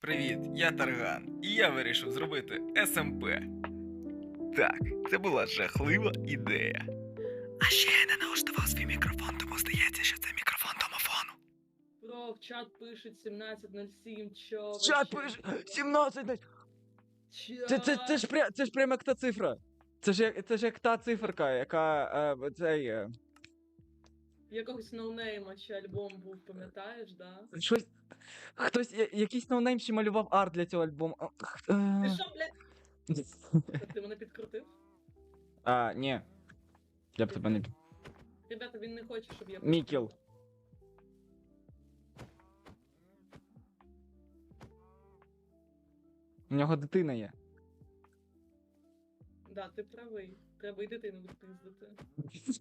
Привіт, я Тарган, і я вирішив зробити СМП. Так, це була жахлива ідея. А ще я не налаштував свій мікрофон, тому здається, що це мікрофон домофону. Бро, в чат пишуть 17.07, чо? Чат пише 17 десь. Це, це, це, ж пря, це ж прямо як та цифра. Це ж як, це ж як та циферка, яка е, цей. Е, Якогось ноунейма чи альбом був, пам'ятаєш, да? щось. Хтось, я- якийсь ноунейм ще малював арт для цього альбому. А, х- Ти е. що, блядь? Ти мене підкрутив? А, ні. Я б тебе не. пі- Ребята, він не хоче, щоб я... Мікіл. У нього дитина є. Да, ти правий. Треба і дитину відпиздити.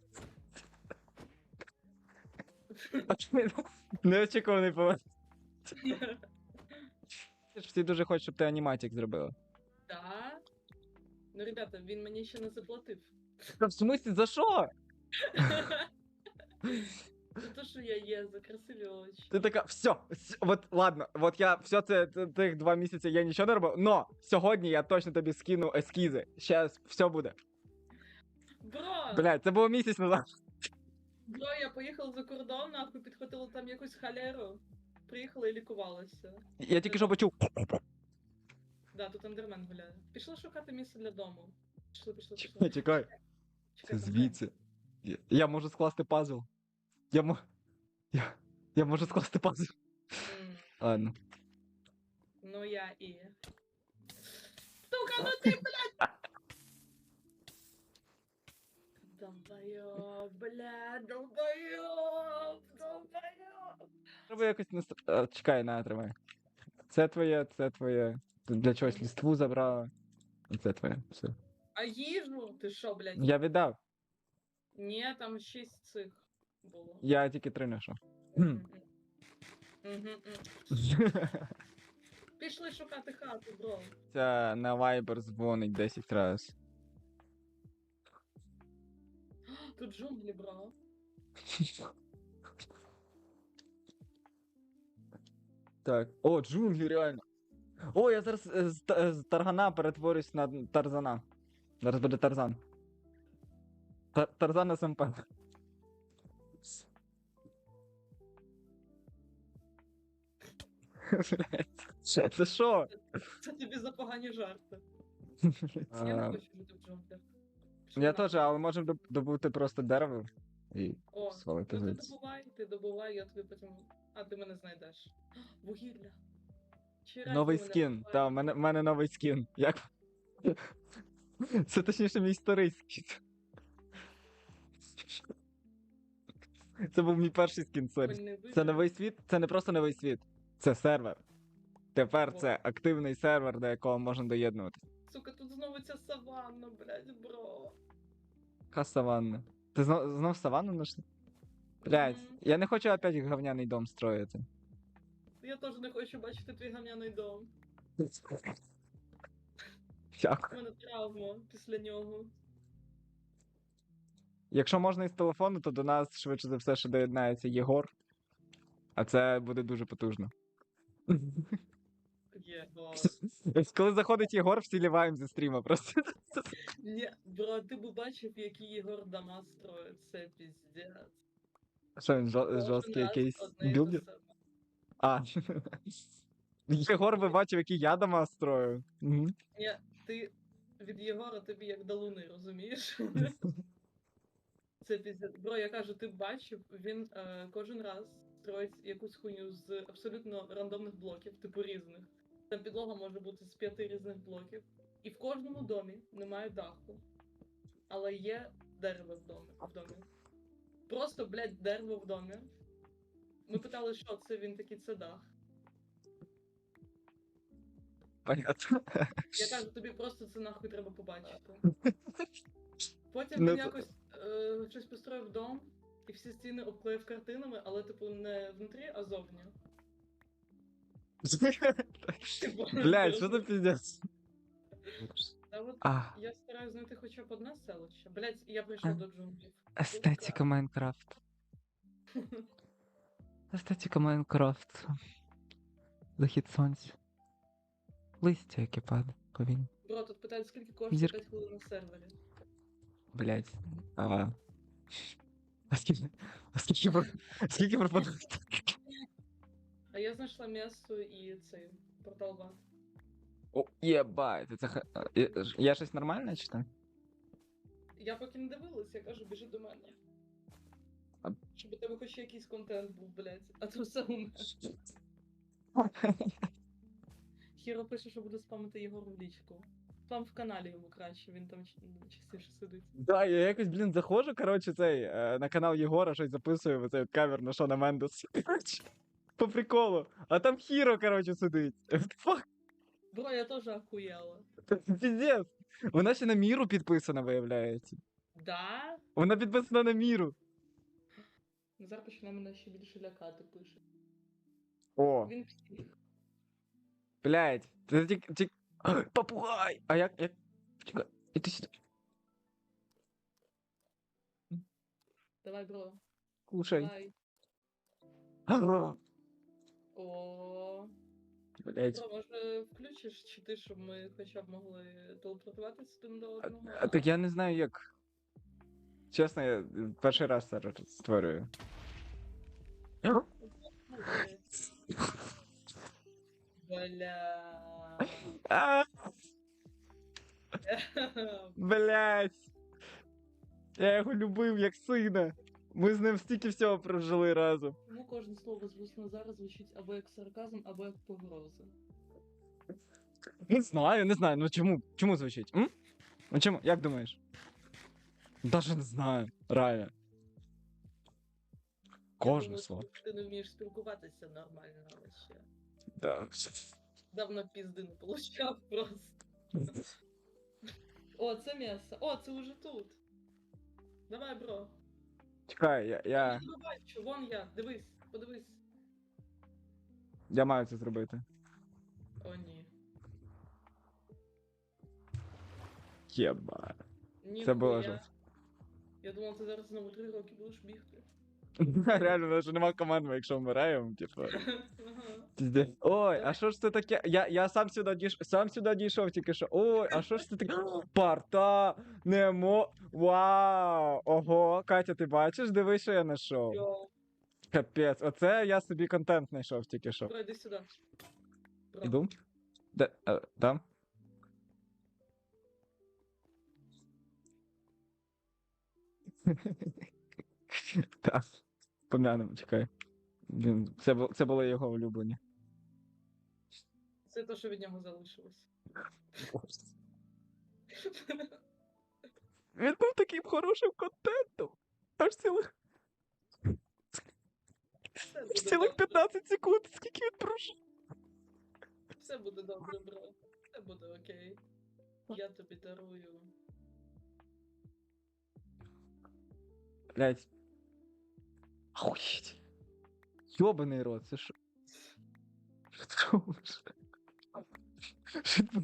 Неочікуваний поворот. Всі дуже хочуть, щоб ти аніматик зробила. Да? Ну, ребята, він мені ще не заплатив. Та в смислі, за що? За те, що я є, за красиві очі. Ти така, все, от ладно, от я все це т- тих два місяці я нічого не робив, но сьогодні я точно тобі скину ескізи. Щас все буде. Бро! Блядь, це було місяць назад. Бро, я поїхала за кордон, нахуй підхватила там якусь халеру. Приїхала і лікувалася. Я тільки що почув. Да, тут андермен гуляє. Пішли шукати місце для дому. Пішли, пішли, Чекай, пішли. чекай. Чекай, Це звідси. Я, я можу скласти пазл. Я мо. Я, я можу скласти пазл. М, Ладно. Ну я і. Сука, ну ти, блядь! Долбойоб, блядь, долбойоб, долбойоб. Треба якось не. ст- а, Чекай, на, тримай. Це твоє, це твоє. Ти для чогось ліству забрала. Це твоє. Все. А їжу? Ти що, блядь? Я віддав. Ні, там шість цих було. Я тільки три знайшов. Мгм. Мгм. Пішли шукати хату, бро. Ця на Viber дзвонить 10 разів. Тут джунглі, бро. Так. О, джунглі, реально. О, я зараз е, з, та- з Таргана перетворюсь на Тарзана. Зараз буде Тарзан. Та- Тарзан СМП. Блядь, Це це що? Це тобі за погані жарти. Я не А, хочу жити в джунглях. Я теж, але можемо добути просто дерево і О, свалити ну ти звідси. добувай, ти добувай, я тобі потім. А ти мене знайдеш. Вугілля. Чи Новий мене скін. вбиває? Та, в мене, в мене новий скін. Як? Це точніше мій старий скін. Це був мій перший скін, сорі. Це вибір. новий світ, це не просто новий світ, це сервер. Тепер це активний сервер, до якого можна доєднуватися. Сука, тут знову ця саванна, блядь, бро. Яка саванна. Ти знов, знов саванну знайшли? Блять, Мгм. я не хочу опять говняний дом строїти. Я теж не хочу бачити твій гамняний дом. У мене травма після нього. Якщо можна із телефону, то до нас швидше за все ще доєднається Єгор. А це буде дуже потужно. Є, бо. Коли заходить Єгор, всі ліваємо зі стріма просто. Ні, бро, ти б бачив, які Єгор дома строїть. Це піздець. Що він жо- жорсткий якийсь білдер? А. Єгор би бачив, які я дома строю. Мгм. Ні, ти від Єгора тобі як до луни, розумієш? Це піздець. Бро, я кажу, ти б бачив, він е, кожен раз строїть якусь хуйню з абсолютно рандомних блоків, типу різних. Там підлога може бути з п'яти різних блоків. І в кожному домі немає даху. Але є дерево в домі. В домі. Просто, блядь, дерево в домі. Ми питали, що це, він такий, це дах. Понятно. Я кажу, тобі просто це нахуй треба побачити. Потім Ну, він якось е, щось построїв дом, і всі стіни обклеїв картинами, але, типу, не внутрі, а зовні. Типу, Блядь, що за піздець? Та от А, я стараюсь знайти хоча б одне селище. Блять, я прийшов А. до джунглів. естетика Майнкрафт. Естетика Майнкрафт. Захід сонця. Листя, яке падає, повинні. Бро, тут питають, скільки коштує Зір- 5 хвилин на сервері. Блять. А... А скільки? А скільки про... Скільки пропонують? А я знайшла м'ясо і цей портал бан. О, єбать, це ха... я- Я щось нормальне чи так? Я поки не дивилась, я кажу, біжи до мене. А- Щоб у тебе хоч якийсь контент був, блядь. А то все у мене. Хіро пише, що буде спамити його в лічку. Спам в каналі йому краще, він там ч- частіше сидить. Да, я якось, блін, заходжу, коротше, цей, е, на канал Єгора щось записую, оцей от кавер на Шона Мендес. Коротше, по приколу. А там Хіро, коротше, сидить. Фак, Бро, я теж ахуєла. піздець. Вона ще на міру підписана, виявляється. Да? Вона підписана на міру. Назар починає мене ще більше лякати, пише. О, Він псих. блядь. Це тільки... Тік... Попугай! А як... як... Чекай, іди сюди. Давай, бро. Кушай. Давай. Ага. О. Блядь. Бро, може включиш чи ти, щоб ми хоча б могли телепортуватися один до одного? А, так я не знаю як. Чесно, я перший раз це створюю. Ну. Бля. А, блядь. Я його любив як сина. Ми з ним стільки всього прожили разом. Тому кожне слово з вуст Назара звучить або як сарказм, або як погроза. Не знаю, не знаю. Ну чому? Чому звучить? М? Ну чому? Як думаєш? Даже не знаю. Реально. Кожне думаю, слово. Ти не вмієш спілкуватися нормально, але ще. Да. Давно пізди не получав просто. О, це м'ясо. О, це уже тут. Давай, бро. Чекай, я, я, Я не бачу, вон я. Дивись, подивись. я маю це зробити. О, ні. Єба. Ні, Це було я... жорстко. Я думав, ти зараз знову три роки будеш бігти. Реально, навіть нема команд, якщо вмираємо, типу. Ой, а що ж це таке? Я, я сам сюди дійшов, сам сюди дійшов тільки що. Ой, а що ж це таке? Парта, немо. Вау! Ого, Катя, ти бачиш? Диви, що я знайшов. Капець, оце я собі контент знайшов тільки що. бро, йди сюди. Іду? Де? Е, там? Так. Помянемо, чекай. Він, це, бу- це були його улюблені. Це те, що від нього залишилось. Він був таким хорошим контентом. Аж цілих, Все аж цілих добре. 15 секунд, скільки він пройшов. Все буде добре, бро. Все буде окей. Я тобі дарую. Блять. Охуєть. Йобаний рот, ж? Що це?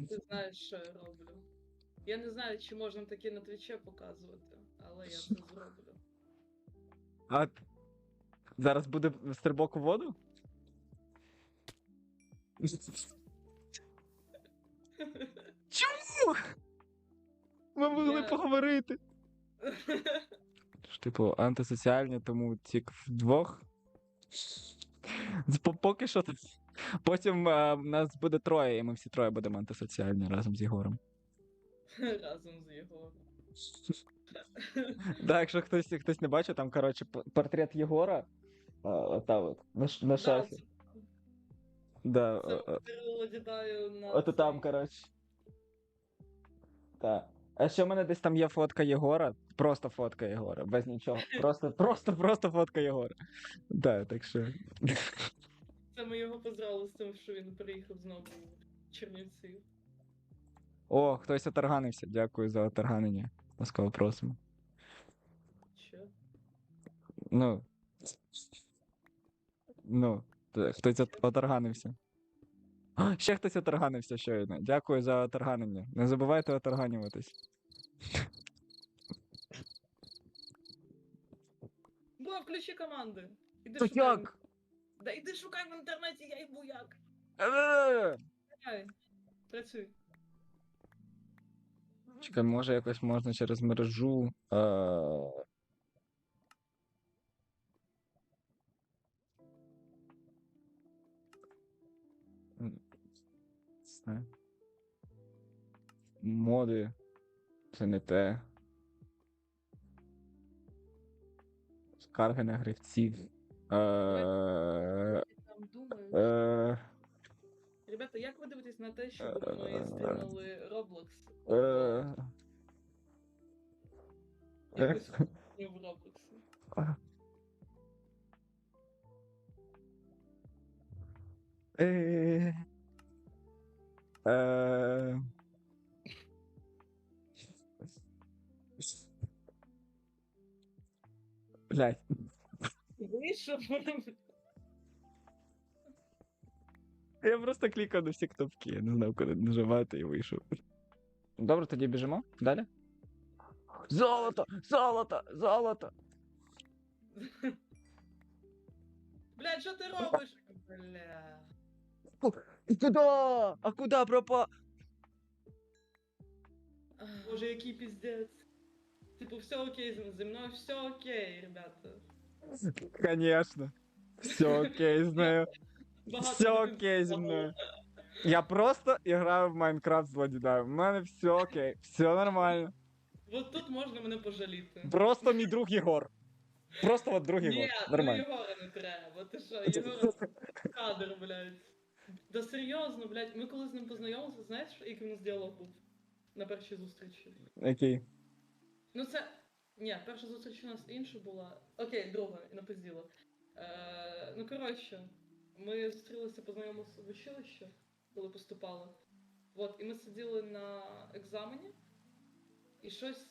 Ти знаєш, що я роблю. Я не знаю, чи можна таке на твіче показувати, але я це зроблю. А зараз буде стрибок у воду? Чому? Ми могли Я- поговорити. Типу, антисоціальні, тому тільки вдвох. Поки що. Потім е, нас буде троє, і ми всі троє будемо антисоціальні разом з Єгором. Разом з Єгором. Так, якщо хтось, хтось не бачив, там, коротше, портрет Єгора. а, Ота от, на, на Да, шафі. Да, Це о- о- Кирило дідаю на. Ото там, цей- коротше. Так. А ще в мене десь там є фотка Єгора. Просто фотка Єгора, без нічого. Просто, просто, просто фотка Єгора. Так, так що. Це ми його поздравили з тим, що він приїхав знову в Чернівці. О, хтось оторганився. Дякую за оторганення. Ласкаво просимо. Що? Ну. Ну, хтось от- оторганився. А, ще хтось оторганився щойно. Дякую за оторганення. Не забувайте оторганюватись. Бо, включи команди. Іди То шукай як? Да іди шукай в інтернеті, я їбу як. Е, Давай. Працюй. Чекай, може якось можна через мережу. Е... не. Моди. Це не те. Скарги на гравців. Е... Е... Ребята, як ви дивитесь на те, щоб ми стрімали Roblox? Е... Якусь хуйню в Роблоксі. Е... Е... Блять. Вийшов. Я просто клікав на всі кнопки, я не знав, куди нажимати і вийшов. Добре, тоді біжимо. Далі. Золото! Золото! Золото! Блядь, що ти робиш? Бля. Куди? А куди пропав? Ах, Боже, який піздець. Типу, все окей зі- мною, все окей, ребята. Конечно. Все окей з нею. Багато Все окей зі мною. Я просто граю в Майнкрафт з Владідаю. У мене все окей, все нормально. От тут можна мене пожаліти. Просто мій друг Єгор. Просто от друг Ні, ну Нормально. Єгора не треба. Ти що, Єгора кадр, блядь. Да серйозно, блядь, ми коли з ним познайомилися, знаєш, який у нас діалог був на першій зустрічі? Окей. Ну це. Ні, перша зустріч у нас інша була. Окей, друга, напизділа. Е, ну коротше, ми зустрілися, познайомилися в училище, коли поступали. От, і ми сиділи на екзамені, і щось.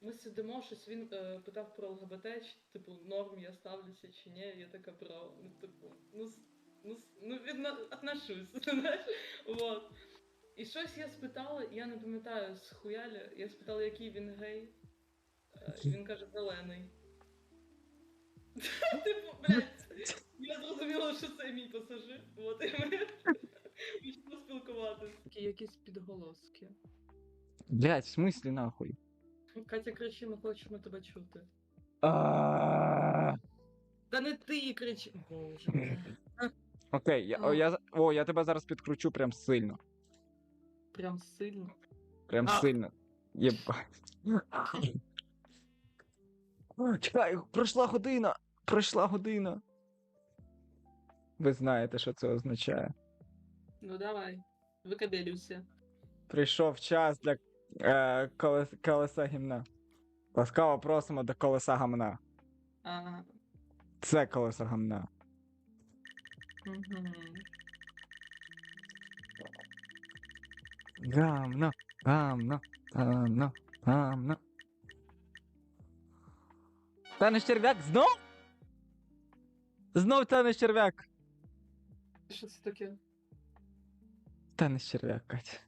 Ми сидимо, щось він е, питав про ЛГБТ, чи, типу, норм я ставлюся чи ні. Я така про, ну, типу, ну, ну, ну відно, отношусь, знаєш. Вот. І щось я спитала, я не пам'ятаю з хуяля, я спитала, який він гей. Е, І він каже, зелений. Типу, блядь, я зрозуміла, що це мій пасажир. От і ми почали спілкуватися. Якісь підголоски. Блять, в смислі нахуй? Катя кричи, ми хочемо тебе чути. Та не ти кричи. Боже. Окей, я, о, я, о, я тебе зараз підкручу прям сильно. Прям сильно. Прям А. сильно. Єбать. Чекай, пройшла година! Пройшла година. Ви знаєте, що це означає. Ну давай, викабелюйся. Прийшов час для е, колес, колеса гімна. Ласкаво просимо до колеса гамна. Ага. Це колесо гамна. Гамно, гамно, гамно, гамно. Танеш черв'як знов? Знов танеш черв'як. Що це таке? Танеш черв'як, Катя.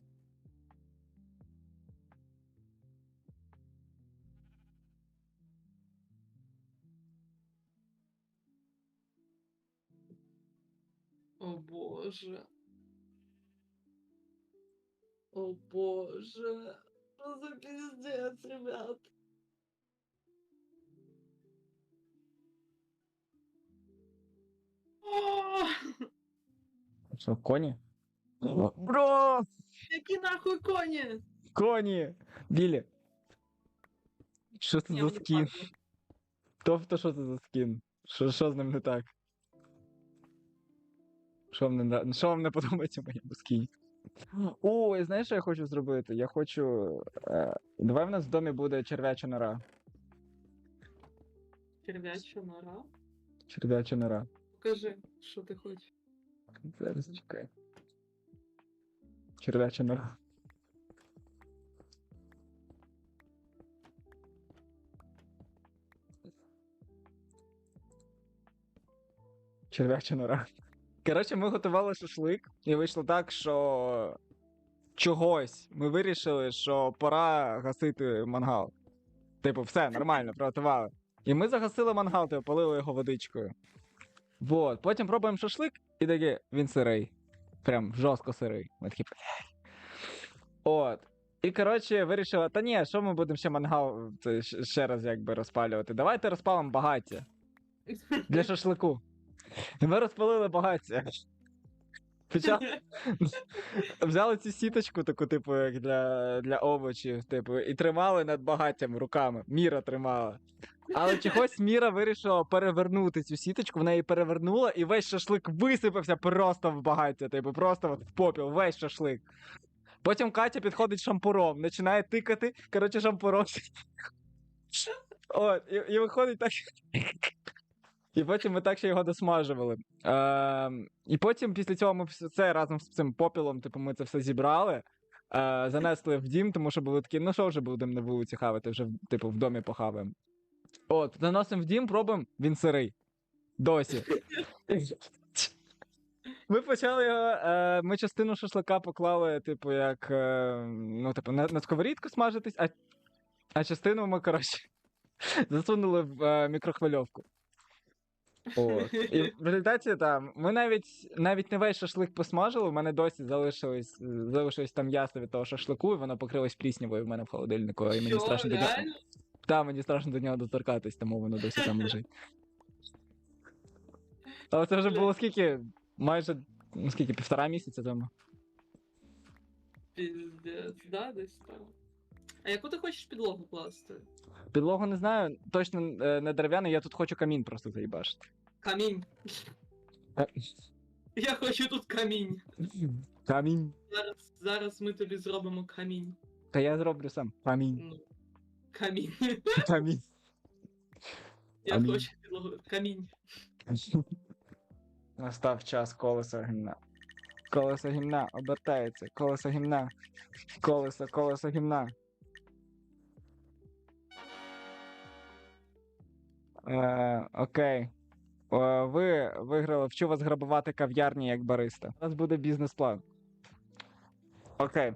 О боже. О боже. Что за пиздец, ребят? О, Що, коні? Бро! Які нахуй коні? Коні! Білі! Що це Ні, за мені скін? пахне. Тобто, що це за скін? Що, що з ним не так? Що вам не, що вам не подобається в моєму скіні? Ой, знаєш, що я хочу зробити? Я хочу. Е, давай в нас в домі буде черв'яча нора. Червяча нора? Черв'яча нора. Покажи, що ти хочеш. Зараз чекай. Черв'яча нора. Черв'яча нора. Коротше, ми готували шашлик, і вийшло так, що чогось ми вирішили, що пора гасити мангал. Типу, все, нормально, приготували. І ми загасили мангал, типу, полили його водичкою. Вот. Потім пробуємо шашлик, і таке, він сирий. Прям жорстко сирий. Ми такі, «Блядь, От. І коротше вирішила, та ні, що ми будемо ще мангал це, ще раз якби розпалювати. Давайте розпалимо багаття для шашлику. Ми розпалили багаття. Почали, взяли цю сіточку, таку, типу, як для, для овочів, типу, і тримали над багаттям руками. Міра тримала. Але чогось Міра вирішила перевернути цю сіточку, вона її перевернула, і весь шашлик висипався просто в багаття, типу, просто от в попіл, весь шашлик. Потім Катя підходить шампуром, починає тикати, коротше, шампуром. От, і, і виходить так. І потім ми так ще його досмажували. Е, і потім після цього ми все разом з цим попілом, типу, ми це все зібрали, е, занесли в дім, тому що були такі, ну що вже будемо на вулиці хавати, вже типу в домі похаваємо. От, заносимо в дім, пробуємо, він сирий. Досі. Ми почали його. Е, ми частину шашлика поклали, типу, як. Е, ну, типу, на, на сковорідку смажитись, а, а частину ми, коротше, засунули в е, мікрохвильовку. От. І в результаті там, ми навіть навіть не весь шашлик посмажили, у мене досі залишилось, залишилось там м'ясо від того шашлику, і воно покрилось пліснявою в мене в холодильнику, і мені Що, страшно до нього. реально? Та, мені страшно до нього доторкатись, тому воно досі там лежить. Але це вже було скільки? Майже ну, скільки, півтора місяця тому. Піздець, да, десь там. А яку ти хочеш підлогу класти? Підлогу не знаю, точно е, не дерев'яний, я тут хочу камін просто заїбашити. Камінь. Е. Я хочу тут камінь. Камінь. Зараз, зараз ми тобі зробимо камінь. Та я зроблю сам. Камінь. Ну, камінь. Камінь. Я Камінь. хочу підлогу. Камінь. Настав час колеса гімна. Колесо гімна обертається, колесо гімна. Колесо, колесо гімна. Е, окей. Е, ви виграли, вчу вас грабувати кав'ярні як бариста. У нас буде бізнес-план. Окей.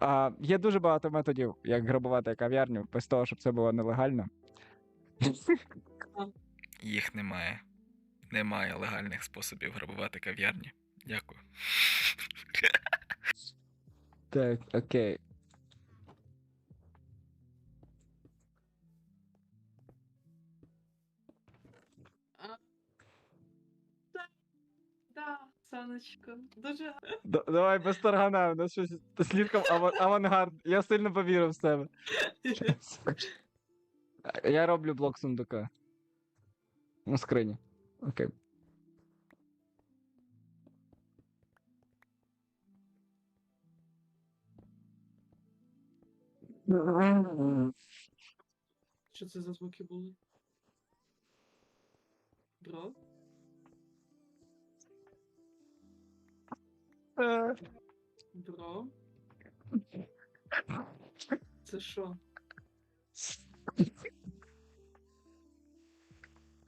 А, є дуже багато методів, як грабувати кав'ярню, без того, щоб це було нелегально. Їх немає. Немає легальних способів грабувати кав'ярні. Дякую. Так, окей. Да, Саночка. Дуже Д- давай без таргана, у нас щось слідком авангард. Я сильно повірив в себе. Я роблю блок сундука. У скрині. Окей. Що це за звуки були? Бро? Бро? Це що?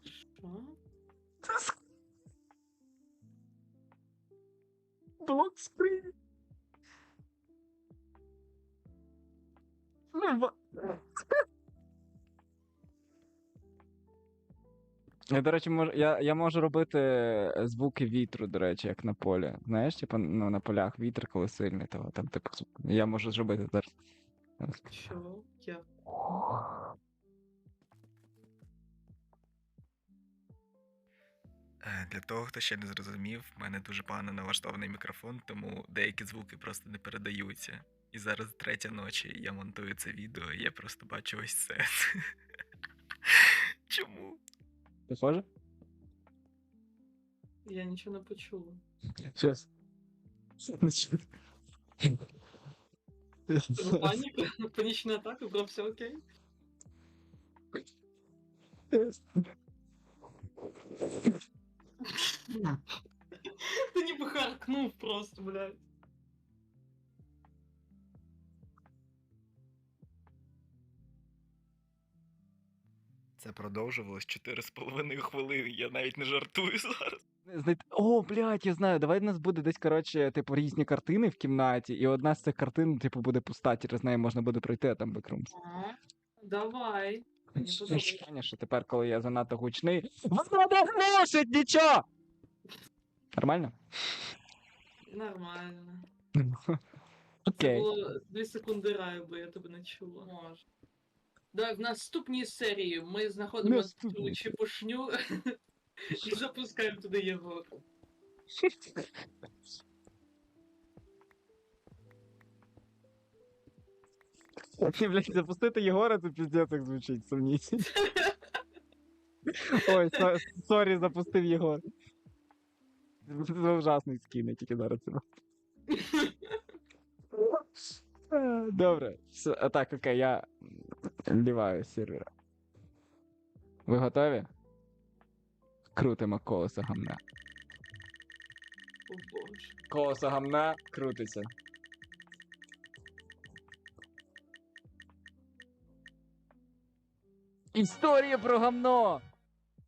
Що? Блок скрині. Ну, Я, до речі, можу, я, я можу робити е, звуки вітру, до речі, як на полі. Знаєш, типу, ну, на полях вітер, коли сильний, то там типу, я можу зробити зараз. Що? Я. Е, Для того, хто ще не зрозумів, в мене дуже погано налаштований мікрофон, тому деякі звуки просто не передаються. І зараз третя ночі, я монтую це відео, і я просто бачу ось це. Чому? Похоже? Я нічого не почула. Щас. Це паніка? Панічна атака, бро, все окей? Ти ніби харкнув просто, блядь. Це продовжувалось 4,5 хвилини, я навіть не жартую зараз. О, блядь, я знаю. Давай в нас буде десь, коротше, типу, різні картини в кімнаті, і одна з цих картин, типу, буде пуста, через неї можна буде пройти, а там бекрумс. Давай. Що тепер, коли я занадто гучний, вона не глушить нічого! Нормально? Нормально. Це було 2 секунди раю, бо я тебе не чула. Може. Давай в наступній серії ми знаходимо цю чепушню і запускаємо туди його. Ні, блядь, запустити Єгора, це піздець як звучить сумніть. Ой, со- сорі, запустив Єгор. Це ужасний скін, я тільки зараз це. Е, Добре. Все, а, так, окей, я ліваю сервера. Ви готові? Крутимо колесо гамна. О. Колесо гамна крутиться. Історія про гамно!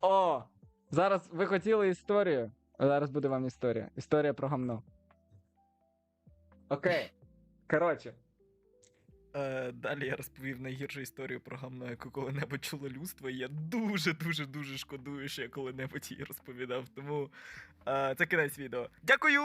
О! Зараз ви хотіли історію. Зараз буде вам історія. Історія про гамно. Окей. Коротше. Е, далі я розповів найгіршу історію про гамно, яку коли-небудь чуло людство, і я дуже дуже дуже шкодую, що я коли-небудь її розповідав. Тому е, це кінець відео. Дякую!